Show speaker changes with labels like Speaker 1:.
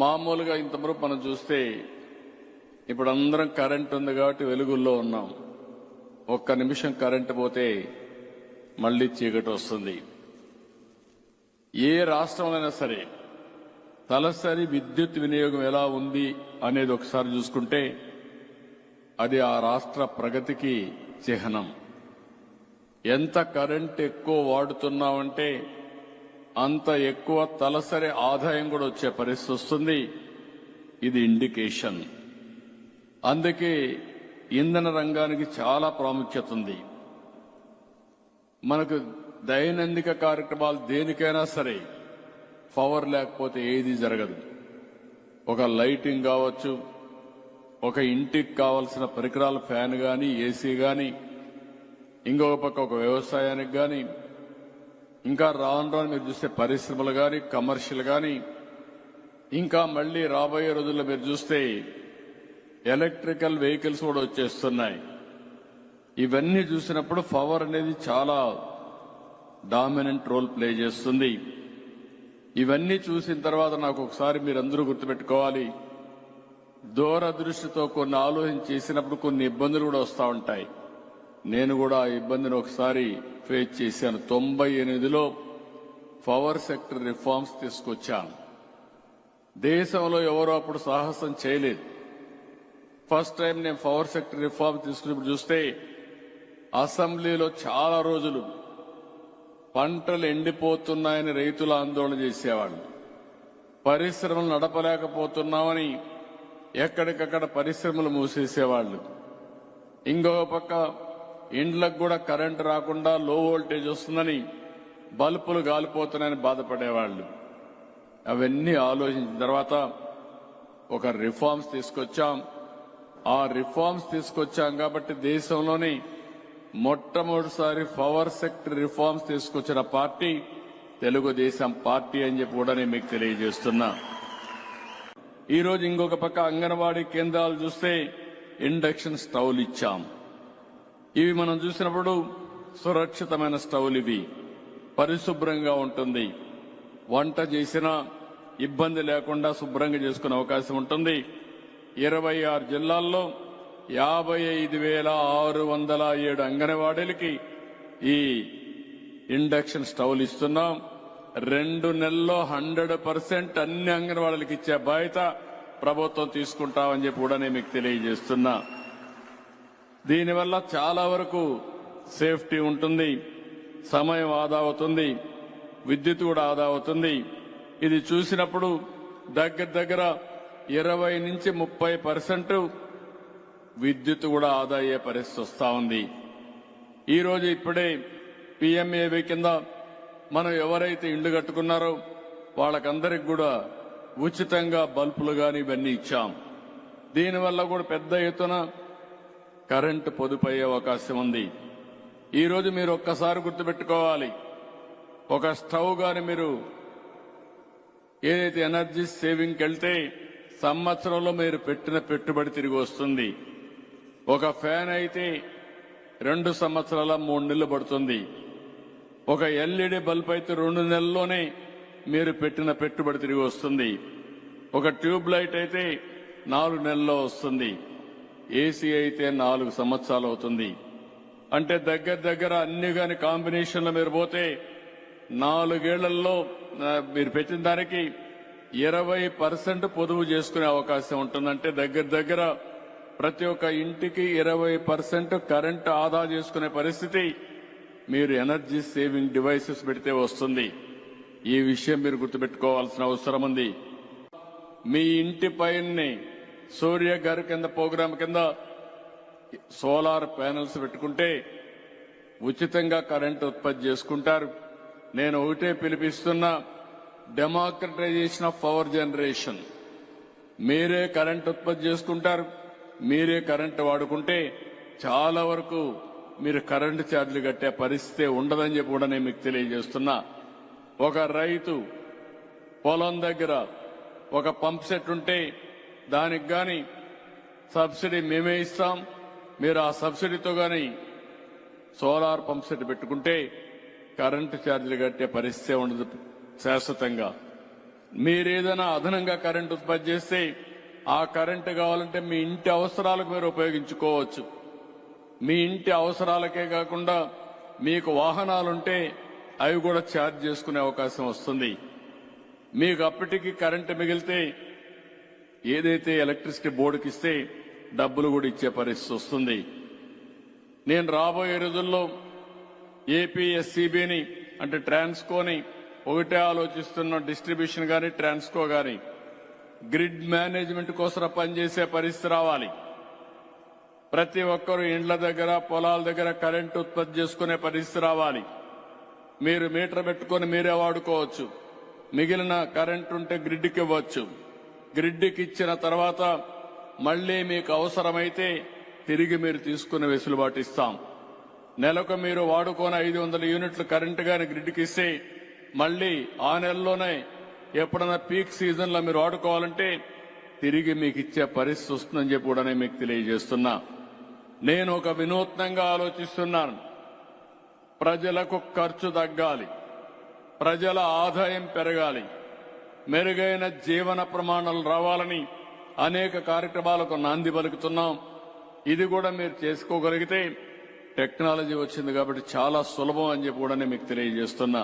Speaker 1: మామూలుగా ఇంతవరకు మనం చూస్తే ఇప్పుడు అందరం కరెంట్ ఉంది కాబట్టి వెలుగుల్లో ఉన్నాం. ఒక్క నిమిషం కరెంట్ పోతే మళ్ళీ చీకటి వస్తుంది. ఏ రాష్ట్రంలోనైనా సరే తలసరి విద్యుత్ వినియోగం ఎలా ఉంది అనేది ఒకసారి చూసుకుంటే అది ఆ రాష్ట్ర ప్రగతికి చిహ్నం. ఎంత కరెంట్ ఎక్కువ వాడుతున్నామంటే అంత ఎక్కువ తలసరి ఆదాయం కూడా వచ్చే పరిస్థితి వస్తుంది. ఇది ఇండికేషన్. అందుకే ఇంధన రంగానికి చాలా ప్రాముఖ్యత ఉంది. మనకు దైనందిక కార్యక్రమాలు దేనికైనా సరే పవర్ లేకపోతే ఏది జరగదు. ఒక లైటింగ్ కావచ్చు ఒక ఇంటికి కావలసిన పరికరాలు ఫ్యాన్ కానీ ఏసీ కానీ ఇంకొక పక్క ఒక వ్యవసాయానికి కానీ ఇంకా రాను రాను మీరు చూస్తే పరిశ్రమలు కానీ కమర్షియల్ కానీ ఇంకా మళ్ళీ రాబోయే రోజుల్లో మీరు చూస్తే ఎలక్ట్రికల్ వెహికల్స్ కూడా వచ్చేస్తున్నాయి. ఇవన్నీ చూసినప్పుడు పవర్ అనేది చాలా డామినెంట్ రోల్ ప్లే చేస్తుంది. ఇవన్నీ చూసిన తర్వాత నాకు ఒకసారి మీరందరూ గుర్తుపెట్టుకోవాలి. దూరదృష్టితో కొన్ని ఆలోచన చేసినప్పుడు కొన్ని ఇబ్బందులు కూడా వస్తూ ఉంటాయి. నేను కూడా ఆ ఇబ్బందిని ఒకసారి ఫేస్ చేశాను. తొంభై ఎనిమిదిలో పవర్ సెక్టర్ రిఫార్మ్స్ తీసుకొచ్చాను. దేశంలో ఎవరో అప్పుడు సాహసం చేయలేదు. ఫస్ట్ టైం నేను పవర్ సెక్టర్ రిఫార్మ్ తీసుకున్నప్పుడు చూస్తే అసెంబ్లీలో చాలా రోజులు పంటలు ఎండిపోతున్నాయని రైతులు ఆందోళన చేసేవాళ్ళు. పరిశ్రమలు నడపలేకపోతున్నామని ఎక్కడికక్కడ పరిశ్రమలు మూసేసేవాళ్ళు. ఇంకొక పక్క ఇండ్లకు కూడా కరెంటు రాకుండా లో వోల్టేజ్ వస్తుందని బల్బులు గాలిపోతున్నాయని బాధపడేవాళ్ళు. అవన్నీ ఆలోచించిన తర్వాత ఒక రిఫార్మ్స్ తీసుకొచ్చాం. ఆ రిఫార్మ్స్ తీసుకొచ్చాం కాబట్టి దేశంలోని మొట్టమొదటిసారి పవర్ సెక్టర్ రిఫార్మ్స్ తీసుకొచ్చిన పార్టీ తెలుగుదేశం పార్టీ అని చెప్పి కూడా నేను మీకు తెలియజేస్తున్నా. ఈరోజు ఇంకొక పక్క అంగన్వాడీ కేంద్రాలు చూస్తే ఇండక్షన్ స్టవ్లు ఇచ్చాం. ఇవి మనం చూసినప్పుడు సురక్షితమైన స్టవ్లు ఇవి. పరిశుభ్రంగా ఉంటుంది. వంట చేసినా ఇబ్బంది లేకుండా శుభ్రంగా చేసుకునే అవకాశం ఉంటుంది. ఇరవై ఆరు జిల్లాల్లో యాభై ఐదు వేల ఆరు వందల ఏడు అంగన్వాడీలకి ఈ ఇండక్షన్ స్టవ్లు ఇస్తున్నాం. రెండు నెలల్లో హండ్రెడ్ పర్సెంట్ అన్ని అంగన్వాడీలకు ఇచ్చే బాధ్యత ప్రభుత్వం తీసుకుంటామని చెప్పి కూడా నేను మీకు తెలియజేస్తున్నా. దీనివల్ల చాలా వరకు సేఫ్టీ ఉంటుంది సమయం ఆదా అవుతుంది విద్యుత్ కూడా ఆదా అవుతుంది. ఇది చూసినప్పుడు దగ్గర దగ్గర ఇరవై నుంచి ముప్పై పర్సెంట్ విద్యుత్ కూడా ఆదా అయ్యే పరిస్థితి వస్తూ ఉంది. ఈరోజు ఇప్పుడే పిఎంఏవి కింద మనం ఎవరైతే ఇండ్లు కట్టుకున్నారో వాళ్ళకందరికి కూడా ఉచితంగా బల్బులు కానీ ఇవన్నీ ఇచ్చాం. దీనివల్ల కూడా పెద్ద ఎత్తున కరెంటు పొదుపు అయ్యే అవకాశం ఉంది. ఈరోజు మీరు ఒక్కసారి గుర్తుపెట్టుకోవాలి. ఒక స్టవ్ గాని మీరు ఏదైతే ఎనర్జీ సేవింగ్కి వెళ్తే సంవత్సరంలో మీరు పెట్టిన పెట్టుబడి తిరిగి వస్తుంది. ఒక ఫ్యాన్ అయితే రెండు సంవత్సరాల మూడు నెలలు పడుతుంది. ఒక ఎల్ఈడి బల్బ్ అయితే రెండు నెలల్లోనే మీరు పెట్టిన పెట్టుబడి తిరిగి వస్తుంది. ఒక ట్యూబ్ లైట్ అయితే నాలుగు నెలల్లో వస్తుంది. ఏసీ అయితే నాలుగు సంవత్సరాలు అవుతుంది. అంటే దగ్గర దగ్గర అన్ని కాని కాంబినేషన్లు మీరు పోతే నాలుగేళ్ళలో మీరు పెట్టిన దానికి ఇరవై పర్సెంట్ పొదుపు చేసుకునే అవకాశం ఉంటుందంటే దగ్గర దగ్గర ప్రతి ఒక్క ఇంటికి ఇరవై పర్సెంట్ కరెంట్ ఆదా చేసుకునే పరిస్థితి మీరు ఎనర్జీ సేవింగ్ డివైసెస్ పెడితే వస్తుంది. ఈ విషయం మీరు గుర్తుపెట్టుకోవాల్సిన అవసరం ఉంది. మీ ఇంటి పైనే సూర్య గారి కింద ప్రోగ్రాం కింద సోలార్ ప్యానెల్స్ పెట్టుకుంటే ఉచితంగా కరెంట్ ఉత్పత్తి చేసుకుంటారు. నేను ఒకటే పిలిపిస్తున్నా డెమోక్రటైజేషన్ ఆఫ్ పవర్ జనరేషన్. మీరే కరెంట్ ఉత్పత్తి చేసుకుంటారు మీరే కరెంట్ వాడుకుంటే చాలా వరకు మీరు కరెంటు ఛార్జీలు కట్టే పరిస్థితి ఉండదని చెప్పి కూడా నేను మీకు తెలియజేస్తున్నా. ఒక రైతు పొలం దగ్గర ఒక పంప్ సెట్ ఉంటే దానికి కానీ సబ్సిడీ మేమే ఇస్తాం. మీరు ఆ సబ్సిడీతో కానీ సోలార్ పంప్ సెట్ పెట్టుకుంటే కరెంటు ఛార్జీలు కట్టే పరిస్థితి ఉండదు శాశ్వతంగా. మీరేదైనా అదనంగా కరెంట్ ఉత్పత్తి చేస్తే ఆ కరెంటు కావాలంటే మీ ఇంటి అవసరాలకు మీరు ఉపయోగించుకోవచ్చు. మీ ఇంటి అవసరాలకే కాకుండా మీకు వాహనాలుంటే అవి కూడా ఛార్జ్ చేసుకునే అవకాశం వస్తుంది. మీకు అప్పటికి కరెంటు మిగిలితే ఏదైతే ఎలక్ట్రిసిటీ బోర్డుకి ఇస్తే డబ్బులు కూడా ఇచ్చే పరిస్థితి వస్తుంది. నేను రాబోయే రోజుల్లో ఏపీఎస్సీబీని అంటే ట్రాన్స్కోని ఒకటే ఆలోచిస్తున్న డిస్ట్రిబ్యూషన్ కానీ ట్రాన్స్కో కానీ గ్రిడ్ మేనేజ్మెంట్ కోసం పనిచేసే పరిస్థితి రావాలి. ప్రతి ఒక్కరు ఇండ్ల దగ్గర పొలాల దగ్గర కరెంటు ఉత్పత్తి చేసుకునే పరిస్థితి రావాలి. మీరు మీటర్ పెట్టుకొని మీరే వాడుకోవచ్చు. మిగిలిన కరెంట్ ఉంటే గ్రిడ్కి ఇవ్వచ్చు. గ్రిడ్కి ఇచ్చిన తర్వాత మళ్ళీ మీకు అవసరమైతే తిరిగి మీరు తీసుకునే వెసులుబాటు ఇస్తాం. నెలకు మీరు వాడుకొని ఐదు వందల యూనిట్లు కరెంటు గాని గ్రిడ్కి ఇస్తే మళ్ళీ ఆ నెలలోనే ఎప్పుడన్నా పీక్ సీజన్లో మీరు వాడుకోవాలంటే తిరిగి మీకు ఇచ్చే పరిస్థితి వస్తుందని చెప్పి కూడా నేను మీకు తెలియజేస్తున్నా. నేను ఒక వినూత్నంగా ఆలోచిస్తున్నాను. ప్రజలకు ఖర్చు తగ్గాలి. ప్రజల ఆదాయం పెరగాలి. మెరుగైన జీవన ప్రమాణాలు రావాలని అనేక కార్యక్రమాలకు నాంది పలుకుతున్నాం. ఇది కూడా మీరు చేసుకోగలిగితే టెక్నాలజీ వచ్చింది కాబట్టి చాలా సులభం అని చెప్పి కూడా నేను మీకు తెలియజేస్తున్నా.